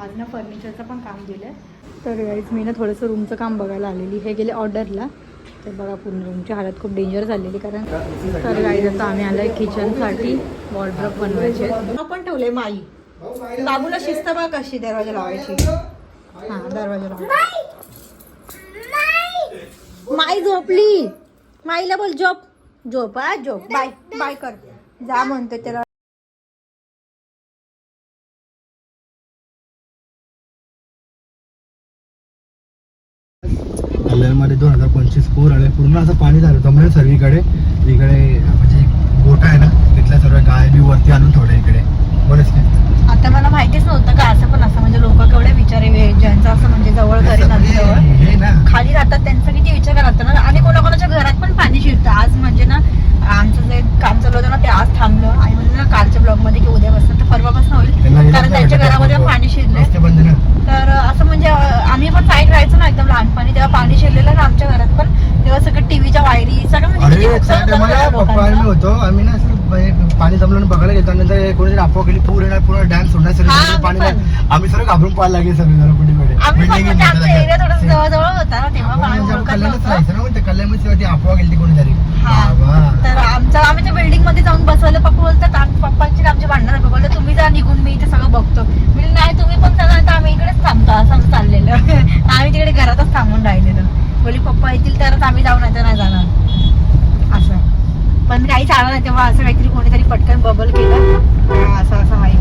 आज ना फर्निचरचं पण काम दिलं तर गाईज मी ना थोडंसं रूमचं काम बघायला आलेली. हे गेले ऑर्डरला तर बघा पूर्ण रूमची हालत खूप डेंजर झालेली कारण तर गाईज आता आम्ही आलोय किचनसाठी वॉर्ड्रॉप बनवायचे. आपण ठेवले माई. बाबूला शिस्त बघ कशी दरवाजा लावायची. हां दरवाजा लावायची माई झोपली. माईला बोल झोप. झोप हा झोप. बाय बाय कर. जा म्हणतो त्याला. पूर्ण असं पाणी झालं होतं. म्हणजे सर्वीकडे इकडे म्हणजे गोठा आहे ना तिथल्या सर्व गाय बी वरती आणून थोडे इकडे. बरेच आता मला माहितीच नव्हतं का असं पण असं म्हणजे लोक केवढे विचारे वे- ज्यांचं असं म्हणजे जवळ घरी नसल्यावर हे ना खाली राहतात त्यांचा किती विचार करायला लागतं ना आणि कोणाकोणाच्या घरात पण पाणी शिरतं आज म्हणजे ना आमचं जे काम चालू होतं ना ते आज थांबलं आणि म्हणजे ना कालच्या ब्लॉगमध्ये की उद्यापासून तर परवापासून होईल त्यांना हे कारण नाही त्यांच्या वाटत घरामध्ये आहे. पाणी शिरले रस्ते बंद ना तर असं म्हणजे अं, आम्ही पण साईड राहायचो ना एकदम लहानपणी तेव्हा पाणी शिरलेलं ना आमच्या घरात पण तेव्हा सगळं टीव्हीच्या वायरी सगळं म्हणजे किती अरे टायमाला पप्पा लोकांचं. होतो. आम्ही ना असं बाहेर पाणी जमलं बघायला गेलो नंतर कोणी अफवा केली पूर येणार पूर्ण डॅम सोडणार सगळं आम्ही पाणी. आम्ही सर्व घाबरून पाहायला लागले सगळे जरा कुठे आम्ही म्हणजे कल्याणमध्ये अफवा गेली कोणीतरी. तर आमच्या आम्ही त्या बिल्डिंगमध्ये जाऊन बसवलं. पप्पा बोलतात पप्पांची आमची भांडणं बोलले तुम्ही जा निघून मी इथे सगळं बघतो. मी नाही तुम्ही पण चला तर आम्ही इकडेच थांबतो. असं चाललेलं. आम्ही तिकडे घरातच थांबून राहिलेलो. बोली पप्पा येतील तरच आम्ही जाऊ नाही तर नाही जाणार. पण काही चाललं नाही तेव्हा असं काहीतरी कोणीतरी पटकन बबल केलं. हा, असं असं आहे.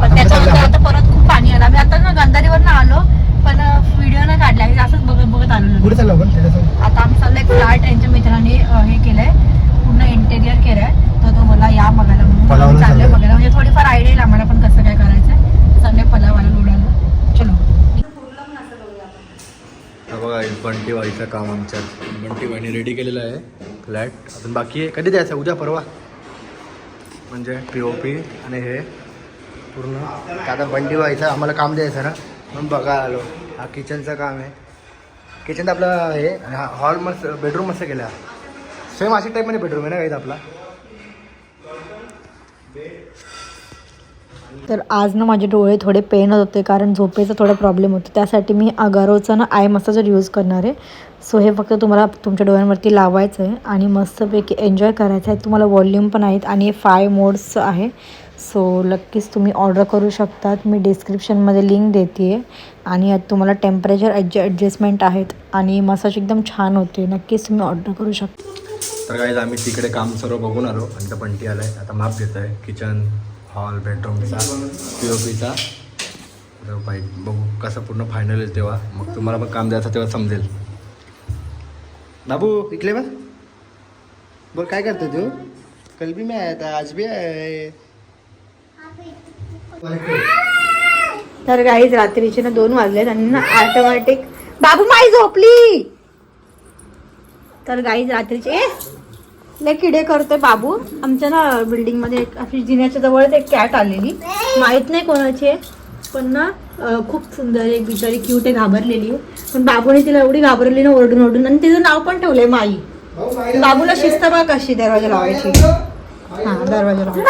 पण त्याच्यानंतर आता परत खूप पाणी आलं. आम्ही आता ना गंधारीवर ना आलो पण व्हिडिओ नाही काढला. आम्ही असंच बघत बघत आलो पुढे चाललो आपण? त्याच्यासोबत? आता आम्ही चाललोय फ्लॅट यांच्या मित्राने हे केलंय. पूर्ण इंटेरियर केलंय. तर तो मला या बघायला. म्हणून चाललोय. बघायला. म्हणजे थोडीफार आयडिया येईल आम्हाला पण कसं काय करायचंय. चाललंय पलावाला लोडायला. चलो. हा बघा बंटी वाईचं काम आमच्यात बंटी वाईने रेडी केलेलं आहे. फ्लॅट. अजून बाकी आहे? कधी द्यायचं? उद्या परवा? म्हणजे पी ओ पी आणि हे पूर्ण. आता बंटी व्हायचं. आम्हाला काम द्यायचं ना? म्हणून बघा आलो. हा किचनचं काम आहे. किचन आपलं हे हा हॉल मस्त बेडरूम मस्त केला. सेम अशा टाईपमध्ये बेडरूम आहे ना काही आपला? तर आज ना माझे डोळे थोडे पेन होते कारण झोपेचा थोडा प्रॉब्लेम होता. त्यासाठी मी अगारोचा ना आय मसाजर यूज करणार आहे. सो हे फक्त तुम्हाला तुमच्या डोळ्यांवरती लावायचं आहे आणि मस्तपैकी एन्जॉय करायचं आहे. तुम्हाला वॉल्यूम पण आहेत आणि हे फाय मोड्स आहे. सो नक्कीच तुम्ही ऑर्डर करू शकतात. मी डिस्क्रिप्शनमध्ये लिंक देते आहे आणि यात तुम्हाला टेम्परेचर ॲडज ॲडजस्टमेंट आहेत आणि मसाज एकदम छान होते. नक्कीच तुम्ही ऑर्डर करू शकता. तर काही आम्ही तिकडे काम सर्व बघून आलो. आणि ती आलं आहे आता माप घेत आहे किचन हॉल बेडरूमचा पी ओ पीचा तर बघू कसं पूर्ण फायनल येईल तेव्हा. मग तुम्हाला पण काम द्यायचं तेव्हा समजेल. बाबू इकडे बा बोल काय करतो तू? कल भी मैं आया था आज भी आहे. तर गाईज रात्रीचे ना दोन वाजलेत आणि ना ऑटोमॅटिक बाबू माई झोपली! तर गाईज रात्रीचे ए, लय किडे करतोय बाबू. आमच्या ना बिल्डिंगमध्ये अशी जिन्याच्या जवळच एक कॅट आलेली. माहीत नाही कोणाची आहे पण ना खूप सुंदर एक बिचारी क्यूट आहे घाबरलेली आहे. पण बाबूने तिला एवढी घाबरली ना ओरडून ओरडून. आणि तिचं नाव पण ठेवलंय माई. बाबूला शिस्त बघ कशी दरवाजा लावायची? हा दरवाजा लावायची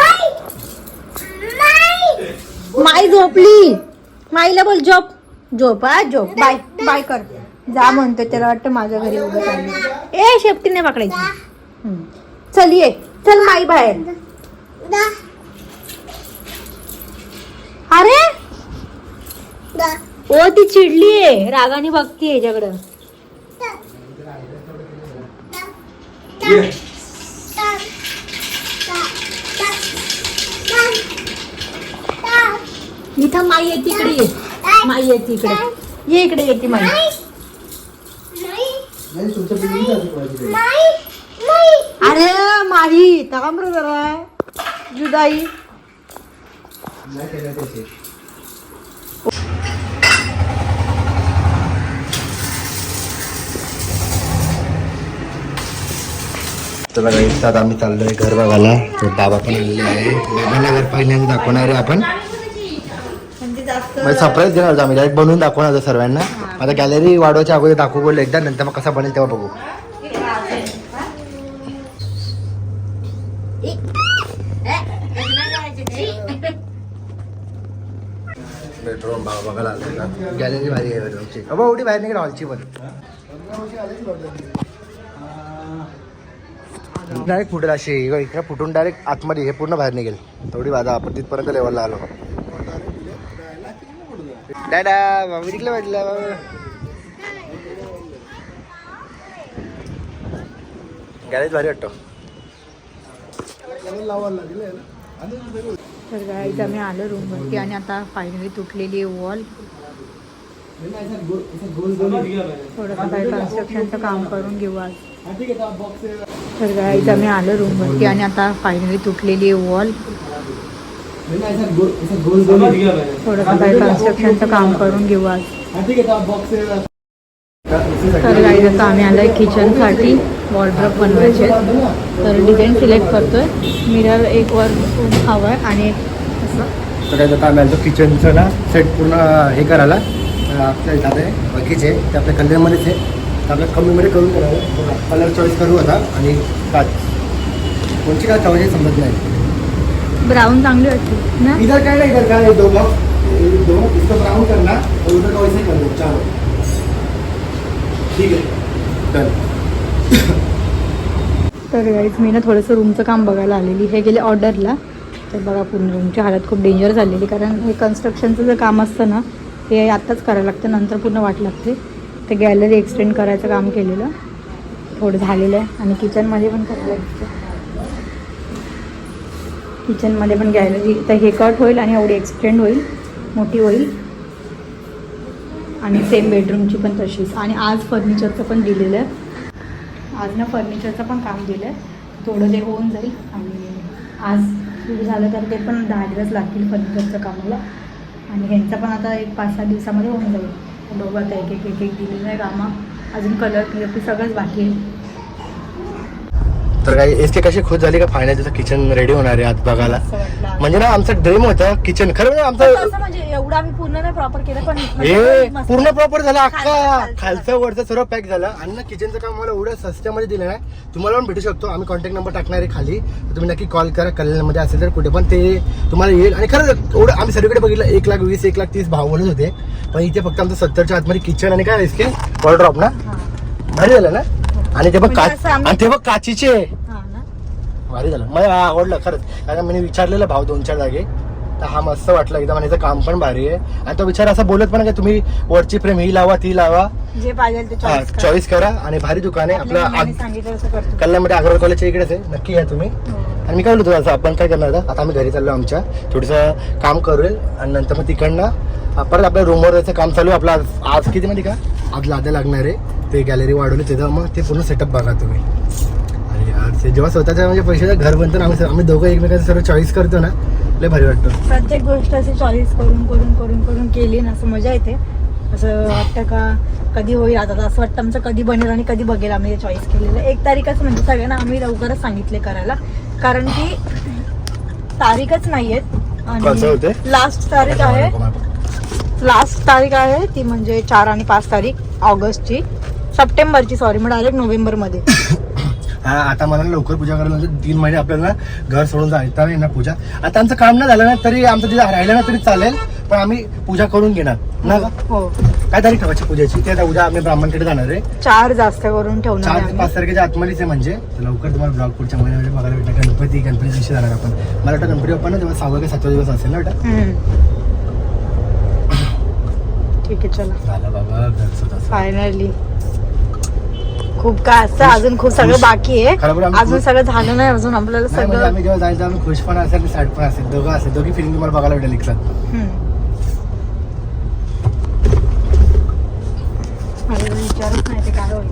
माई! झोपली. माईला बोल झोप. झोप हा झोप. बाय बाय कर. जा म्हणतो त्याला वाटतं माझ्या घरी उभं चालली ए शेपटी नाही पकडायची. चल ये. चल माई बाहेर. अरे! ओ ती चिडली आहे. रागाने बघतीये याच्याकडं इथं माई येते इकडे ये. माई येते इकडे ये इकडे येते माई. अरे माही थांब रे जरा. जुदाई. चला काही सात आम्ही चाललोय घर बघायला तर बाबा पण आलेले आहे. बाबांना घर पहिल्यांदा दाखवणार आहे आपण. म्हणजे जास्त सरप्राईज देणार होतो आम्ही. डायरेक्ट बनवून दाखवणार होतो सर्वांना. आता गॅलरी वाढवायच्या अगोदर दाखवू बोलले एकदा नंतर मग कसा बनेल तेव्हा बघू. बेडरूम बघायला आलं गॅलरी भारी आहे बेडरूमची अबा एवढी बाहेर निघेल हॉलची पण. डायरेक्ट फुटेल अशी. इकडे फुटून डायरेक्ट आतमध्ये हे पूर्ण बाहेर निघेल. थोडी बाधा. आपण तिथपर्यंत लेवलला आलो. डाडा बाबा वाटलं गॅरेज भारी वाटतो. तर गाईज आम्ही आलो रूमवरती आणि आता फायनली तुटलेली आहे वॉल थोडंसं काही कन्स्ट्रक्शनचं काम करून घेऊ आज. तर गाईज आम्ही आलो रूमवरती आणि आता फायनली तुटलेली आहे वॉल थोडंसं काही कन्स्ट्रक्शनचं काम करून घेऊ आज. तर गाईज आता आम्ही आलोय किचनसाठी वॉर्ड्रॉप बनवायचे तर डिझाईन सिलेक्ट करतोय. मिरर एक वर हवं आहे आणि एक असं. तर आता आम्ही आलो किचनचं ना सेट पूर्ण हे करायला. आपल्या इथं आहे बाकीचे ते आपल्या कल्याणमध्येच आहे. तर कमीमध्ये करून करावं. कलर चॉईस करू आता आणि काच. कोणची काय चॉईस समजत नाही. ब्राऊन चांगली वाटते ना? इधर काय नाही इधर काय दो बॉक्स दो इसको ब्राउन करना और उधर का वैसे ही कर दो ठीक आहे. डन तर गाईज मी ना थोडंसं रूमचं काम बघायला आलेली. हे गेले ऑर्डरला तर बघा पूर्ण रूमची हालत खूप डेंजर झालेली. कारण हे कन्स्ट्रक्शनचं जे काम असतं ना ते आत्ताच करायला लागतं. नंतर पूर्ण वाट लागते. ते गॅलरी एक्सटेंड करायचं काम केलेलं. थोडं झालेलं आहे. आणि किचनमध्ये पण करायला किचनमध्ये पण गॅलरी तर हे कट होईल आणि एवढी एक्सटेंड होईल. मोठी होईल. आणि सेम बेडरूमची पण तशीच. आणि आज फर्निचरचं पण दिलेलं आहे. आज ना फर्निचरचं पण काम दिलं आहे थोडं ते होऊन जाईल. आणि आज सुरू झालं तर ते पण दहा दिवस लागतील फर्निचरचं कामाला. आणि ह्यांचं पण आता एक पाच सहा दिवसामध्ये होऊन जाईल. बघू आता एक एक एक एक दिलेलं आहे कामं. अजून कलर पी सगळंच बाकी आहे. तर काही एसके कशी खुश झाली का फायनल किचन रेडी होणार आहे आज बघायला. म्हणजे ना आमचं ड्रीम होतं किचन खरं म्हणजे आमचं म्हणजे एवढं आम्ही पूर्ण नाही प्रॉपर केलं पण हे मस्त. पूर्ण प्रॉपर झालं अख्खा खालचं- वरचं सर्व पॅक झालं. आणि ना किचनचं काम मला एवढं सस्त्यामध्ये दिलं नाही. तुम्हाला पण भेटू शकतो. आम्ही कॉन्टॅक्ट नंबर टाकणार आहे खाली. तर तुम्ही नक्की कॉल करा. कल्याणमध्ये असेल तर कुठे पण ते तुम्हाला येईल. आणि खरं एवढं आम्ही सगळीकडे बघितलं. एक लाख वीस एक लाख तीस भाव बोलत होते. पण इथे फक्त आमचं सत्तरच्या आतमध्ये किचन आणि काय इसके वॉलड्रॉप ना? हां. भारी झालं ना? आणि ते बघ म्हणजे काच असं आम्ही- आणि ते बघ काचीचे. हां ना. भारी झालं. मला आवडलं खरंच. कारण मी विचारलेलं भाव दोन चार जागे. तर हा मस्त वाटलं एकदम आणि याचं काम पण भारी आहे. आणि तो विचार असा बोलत पण की तुम्ही वरची फ्रेम ही लावा ती लावा. जे पाहिजे ते चॉईस चॉईस करा. आणि भारी दुकान आहे. आपल्या आपलं मनाने आग- सांगितलं तसं करतो. कल्याणमध्ये अग्रवाल कॉलेजच्या इकडेच आहे. नक्की या तुम्ही. हो. आणि मी काय बोलतो असं आपण काय करणार आता? आता आम्ही घरी चाललो आमच्या. थोडंसं काम करूया आणि नंतर मग तिकडनं परत आपल्या रूमवर जायचं काम चालू आहे. आपलं आज आज किती माहिती का? आज लाद्या लागणार आहे. ते गॅलरी वाढवली तिथं मग ते पूर्ण सेटअप बघा तुम्ही. आणि जेव्हा स्वतःच्या म्हणजे पैशाचं घर बनतं ना आम्ही आम्ही दोघं एकमेकांचं सर्व चॉईस करतो ना लय भारी वाटतं. प्रत्येक गोष्ट अशी चॉईस करून करून करून करून केली ना असं मजा येते. असं वाटतं का कधी होईल आता असं वाटतं आमचं कधी बनेल आणि कधी बघेल आम्ही हे चॉईस केलेलं. एक तारीखच म्हणजे सगळ्यांना आम्ही लवकरच सांगितले करायला. कारण की तारीखच नाही आहेत? लास्ट तारीख आहे. लास्ट तारीख आहे ती म्हणजे चार आणि पाच तारीख ऑगस्टची. सप्टेंबरची सॉरी मग डायरेक्ट नोव्हेंबरमध्ये. हा आता मला लवकर पूजा करायला म्हणजे तीन महिने आपल्याला घर सोडून जायचं नाही ना पूजा. आता आमचं काम नाही झालं ना तरी आमचं तिथे राहिलं ना तरी चालेल पण आम्ही पूजा करून घेणार. ना का हो. काय तारीख ठेवायची पूजेची? ते आता उद्या आम्ही ब्राह्मणकडे जाणार आहे. चार जास्त करून ठेवणार चार आहे ते आम्ही. पाच तारखेच्या आतमध्येच आहे म्हणजे. तर लवकर तुम्हाला ब्लॉग पुढच्या महिन्यामध्ये बघायला भेटणार. गणपती गणपती दिवशी जाणार आपण. मला वाटतं गणपती बाप्पा ना तेव्हा सहावा का सातवा दिवस असेल ना वाटतं? हम्म. ठीक आहे चला. झालं बाबा घर स्वतःचं. फायनली खूप काय असतं अजून खूप सगळं. बाकी आहे अजून. सगळं झालं नाही अजून आपल्याला म्हणजे सगळं आम्ही जेव्हा जायचं आम्ही खुश पण असेल आणि सॅड पण असेल दोघं असेल दोघी फिलिंग तुम्हाला बघायला भेटेल. मला विचारच नाही ते काय होईल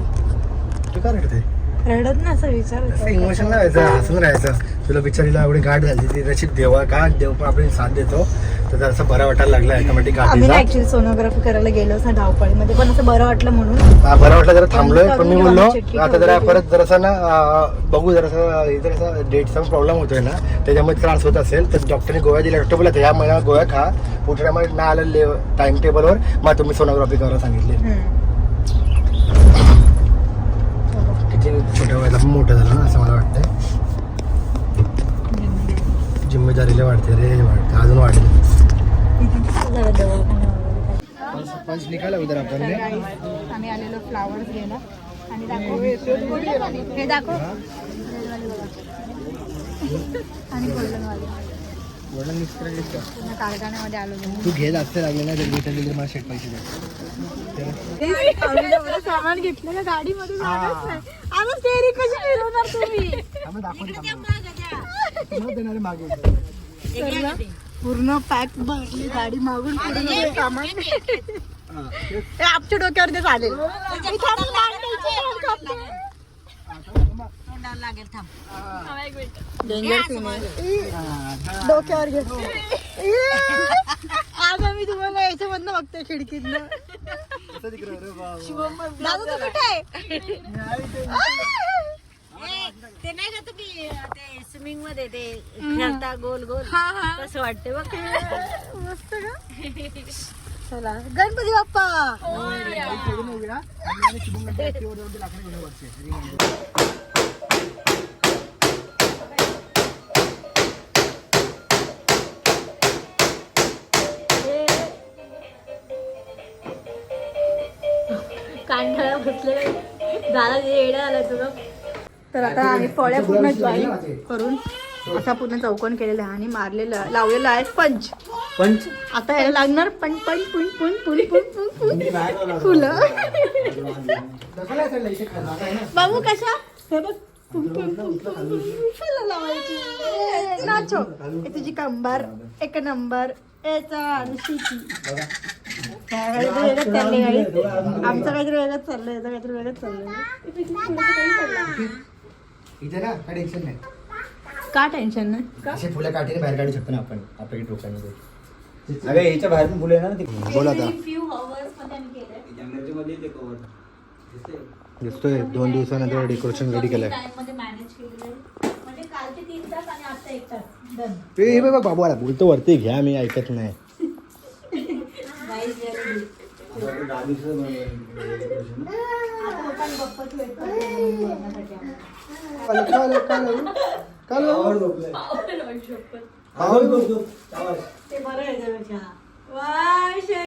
काय रडते रडत नाही असं विचार इमोशन नाही व्हायचं हसून राहायचं. तुला बिचारीला एवढी गाठ झाली ती नशीब देवा का देव पण आपली साथ देतो. तर जरा बरा वाटायला लागला ऑटोमॅटिक आम्ही ना गाठीचा ऍक्च्युली सोनोग्राफी करायला गेलोच ना धावपळीमध्ये पण असं बरं वाटलं म्हणून. हा, बरं वाटलं जरा थांबलोय पण मी बोललो आता जरा. परत जरासा ना अं, बघू जरासा जरासा डेटचा प्रॉब्लेम होतोय ना. त्याच्यामुळे त्रास होत असेल तर डॉक्टरने गोळ्या दिल्या डॉक्टर बोला या महिन्यात गोळ्या खा. पुढच्या महिन्यात नाही आलं टाइम टेबलवर मग तुम्ही सोनोग्राफी करायला सांगितले. हम्म. किती छोट्या वयाला पण मोठं झालं ना असं मला वाटतंय. जिम्मेदारीला वाढते रे वाढते अजून वाढेल. पंच निघाला उद्या आपण आम्ही आलेलो फ्लावर्स घ्यायला. आणि दाखव. हे दाखव. आणि गोल्डन वाले. मिक्स का? पूर्ण कारखान्यामध्ये आलो तू घे असते लागले ना जर भेटेल दिले मला शेट पैसे दे. सामान घेतलं ना गाडीमध्ये जागाच नाही. आता फेरी कशी फिरवणार तुम्ही? आम्ही दाखवतो देणारे मागे तर पूर्ण पॅक भरली गाडी मागून गेले सामान. हे आमच्या डोक्यावर ते चालेल इथं आम्ही मांडायचे. डोक्यावर घे. आज आम्ही तुम्हाला याच्यामधनं बघतोय खिडकीतनं. दादा तू कुठे आहे? ते नाही का तुम्ही ते स्विमिंगमध्ये ते खेळता गोल गोल? हा हा. कसं वाटते बघ. मस्त का? चला गणपती बाप्पा. बसले झाला येडा आला तुला तर आता आम्ही फळ्या पूर्ण जॉईन करून असा पूर्ण चौकोन केलेला आहे आणि मारलेला लावलेला आहे पंच पंच आता याला लागणार पण पण पुन पुन पुन पुन पुन पुन फुलं. बाबू कशा? हे बघ. फुलं लावायची. नाचो. हे तुझी कंबर. एक नंबर. याचा अनुशीची काहीतरी वेगळंच चाललंय गाडी आमचं काहीतरी वेगळंच चाललंय. याचं काहीतरी वेगळंच चाललंय. इथे ना काय टेन्शन नाही. का टेन्शन नाही? असे फुलं काठीने बाहेर काढू शकतो ना आपण अगं याच्या बाहेर पण फुलं आहे ना ते बोला आता. फ्यू हवर्समध्ये आम्ही केलंय दिसतोय? दोन दिवसानंतर डेकोरेशन रेडी केलंय. टाइममध्ये मॅनेज केलेलं आहे. म्हणजे कालचे तीन तास आणि आता एक तास. डन ए हे बघ बाबू आला. बोलतो वरती घ्या मी ऐकत नाही. काल काल काल काल ते बरं आहे